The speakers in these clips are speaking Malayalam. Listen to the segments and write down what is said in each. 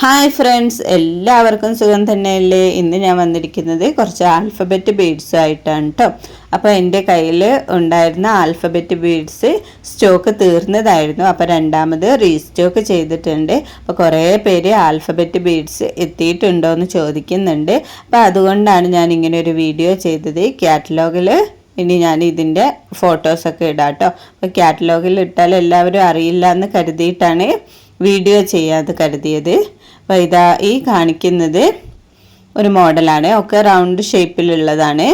ഹായ് ഫ്രണ്ട്സ് എല്ലാവർക്കും സുഖം തന്നെയല്ലേ? ഇന്ന് ഞാൻ വന്നിരിക്കുന്നത് കുറച്ച് ആൽഫബറ്റ് ബീഡ്സ് ആയിട്ടാണ് കേട്ടോ അപ്പോൾ എന്റെ കയ്യിൽ ഉണ്ടായിരുന്ന ആൽഫബറ്റ് ബീഡ്സ് സ്റ്റോക്ക് തീർന്നതായിരുന്നു. അപ്പോൾ രണ്ടാമത് റീസ്റ്റോക്ക് ചെയ്തിട്ടുണ്ട്. അപ്പോൾ കുറേ പേര് ആൽഫബറ്റ് ബീഡ്സ് എത്തിയിട്ടുണ്ടോ എന്ന് ചോദിക്കുന്നുണ്ട്. അപ്പോൾ അതുകൊണ്ടാണ് ഞാൻ ഇങ്ങനെ ഒരു വീഡിയോ ചെയ്തത്. കാറ്റലോഗിൽ ഇനി ഞാൻ ഇതിന്റെ ഫോട്ടോസൊക്കെ ഇടാം കേട്ടോ അപ്പോൾ കാറ്റലോഗിൽ ഇട്ടാൽ എല്ലാവരും അറിയില്ല എന്ന് കരുതിയിട്ടാണ് വീഡിയോ ചെയ്യാതെ കരുതിയത്. അപ്പോൾ ഇതാ ഈ കാണിക്കുന്നത് ഒരു മോഡലാണ്. ഒക്കെ റൗണ്ട് ഷേപ്പിലുള്ളതാണ്.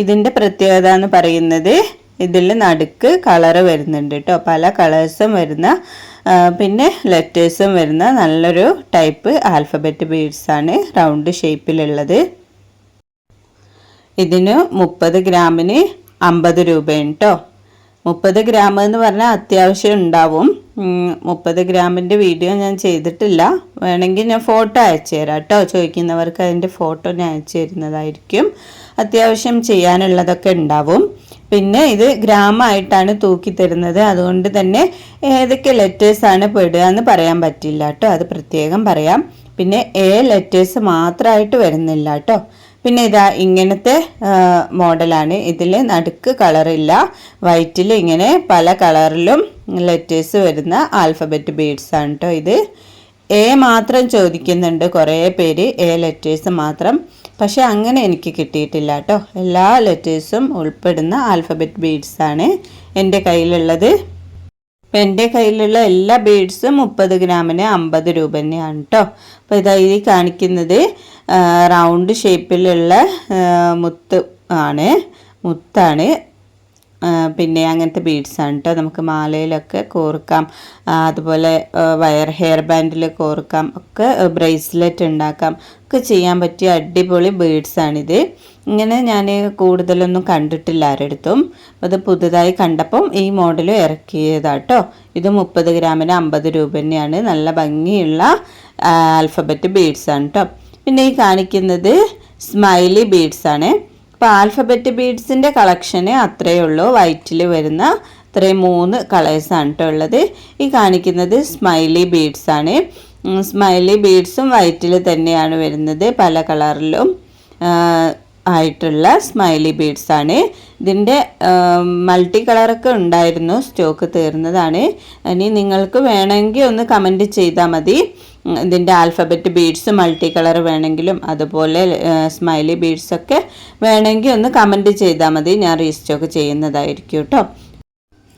ഇതിന്റെ പ്രത്യേകത എന്ന് പറയുന്നത് ഇതിൽ നടുക്ക് കളറ് വരുന്നുണ്ട് കേട്ടോ പല കളേഴ്സും വരുന്ന പിന്നെ ലെറ്റേഴ്സും വരുന്ന നല്ലൊരു ടൈപ്പ് ആൽഫബറ്റ് ബീഡ്സ് ആണ് റൗണ്ട് ഷേപ്പിലുള്ളത്. ഇതിന് മുപ്പത് ഗ്രാമിന് അമ്പത് രൂപയാണ് കേട്ടോ മുപ്പത് ഗ്രാം എന്ന് പറഞ്ഞാൽ അത്യാവശ്യം ഉണ്ടാവും. മുപ്പത് ഗ്രാമിന്റെ വീഡിയോ ഞാൻ ചെയ്തിട്ടില്ല. വേണമെങ്കിൽ ഞാൻ ഫോട്ടോ അയച്ചു തരാം കേട്ടോ. ചോദിക്കുന്നവർക്ക് അതിന്റെ ഫോട്ടോ ഞാൻ അയച്ചു തരുന്നതായിരിക്കും. അത്യാവശ്യം ചെയ്യാനുള്ളതൊക്കെ ഉണ്ടാവും. പിന്നെ ഇത് ഗ്രാമമായിട്ടാണ് തൂക്കി തരുന്നത്. അതുകൊണ്ട് തന്നെ ഏതൊക്കെ ലെറ്റേഴ്സാണ് പെടുക എന്ന് പറയാൻ പറ്റില്ല കേട്ടോ. അത് പ്രത്യേകം പറയാം. പിന്നെ എ ലെറ്റേഴ്സ് മാത്രമായിട്ട് വരുന്നില്ല കേട്ടോ. പിന്നെ ഇതാ ഇങ്ങനത്തെ മോഡലാണ്. ഇതിൽ നടുക്ക് കളറില്ല. വൈറ്റിൽ ഇങ്ങനെ പല കളറിലും ലെറ്റേഴ്സ് വരുന്ന ആൽഫബറ്റ് ബീഡ്സ് ആണ് കേട്ടോ ഇത്. എ മാത്രം ചോദിക്കുന്നുണ്ട് കുറേ പേര്. എ ലെറ്റേഴ്സ് മാത്രം. പക്ഷെ അങ്ങനെ എനിക്ക് കിട്ടിയിട്ടില്ല കേട്ടോ എല്ലാ ലെറ്റേഴ്സും ഉൾപ്പെടുന്ന ആൽഫബറ്റ് ബീഡ്സാണ് എന്റെ കയ്യിലുള്ളത്. അപ്പം എന്റെ കയ്യിലുള്ള എല്ലാ ബീഡ്സും മുപ്പത് ഗ്രാമിന് അമ്പത് രൂപ തന്നെയാണ് കേട്ടോ അപ്പോൾ ഇതാ ഈ കാണിക്കുന്നത് റൗണ്ട് ഷേപ്പിലുള്ള മുത്ത് ആണ് മുത്താണ്. പിന്നെ അങ്ങനത്തെ ബീഡ്സാണ് കേട്ടോ നമുക്ക് മാലയിലൊക്കെ കോർക്കാം. അതുപോലെ വയർ ഹെയർ ബാൻഡിൽ കോർക്കാം. ഒക്കെ ബ്രേസ്ലെറ്റ് ഉണ്ടാക്കാം. ഒക്കെ ചെയ്യാൻ പറ്റിയ അടിപൊളി ബീഡ്സ് ആണിത്. ഇങ്ങനെ ഞാൻ കൂടുതലൊന്നും കണ്ടിട്ടില്ല ആരെടുത്തും അത് പുതുതായി കണ്ടപ്പം ഈ മോഡൽ ഇറക്കിയതാട്ടോ ഇത് മുപ്പത് ഗ്രാമിന് അമ്പത് രൂപ തന്നെയാണ്. നല്ല ഭംഗിയുള്ള ആൽഫബറ്റ് ബീഡ്സാണ് കേട്ടോ പിന്നെ ഈ കാണിക്കുന്നത് സ്മൈലി ബീഡ്സാണ് അപ്പോൾ ആൽഫബറ്റ് ബീഡ്സിന്റെ കളക്ഷന് അത്രയേ ഉള്ളൂ. വൈറ്റിൽ വരുന്ന ഇത്രയും മൂന്ന് കളേഴ്സാണ് കേട്ടോ ഉള്ളത്. ഈ കാണിക്കുന്നത് സ്മൈലി ബീഡ്സാണ് സ്മൈലി ബീഡ്സും വൈറ്റിൽ തന്നെയാണ് വരുന്നത് പല കളറിലും ആയിട്ടുള്ള സ്മൈലി ബീഡ്സ് ആണ്. ഇതിന്റെ മൾട്ടി കളറൊക്കെ ഉണ്ടായിരുന്നു സ്റ്റോക്ക് തീർന്നതാണ്. ഇനി നിങ്ങൾക്ക് വേണമെങ്കിൽ ഒന്ന് കമന്റ് ചെയ്താൽ മതി. ഇതിന്റെ ആൽഫബറ്റ് ബീഡ്സ് മൾട്ടി കളർ വേണമെങ്കിലും അതുപോലെ സ്മൈലി ബീഡ്സൊക്കെ വേണമെങ്കിൽ ഒന്ന് കമന്റ് ചെയ്താൽ മതി. ഞാൻ റീസ്റ്റോക്ക് ചെയ്യുന്നതായിരിക്കും കേട്ടോ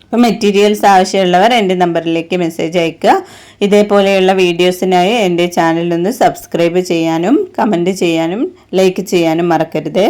അപ്പോൾ മെറ്റീരിയൽസ് ആവശ്യമുള്ളവർ എന്റെ നമ്പറിലേക്ക് മെസ്സേജ് അയക്കുക. ഇതേപോലെയുള്ള വീഡിയോസിനായി എന്റെ ചാനലിൽ ചാനലൊന്ന് സബ്സ്ക്രൈബ് ചെയ്യാനും കമന്റ് ചെയ്യാനും ലൈക്ക് ചെയ്യാനും മറക്കരുത്.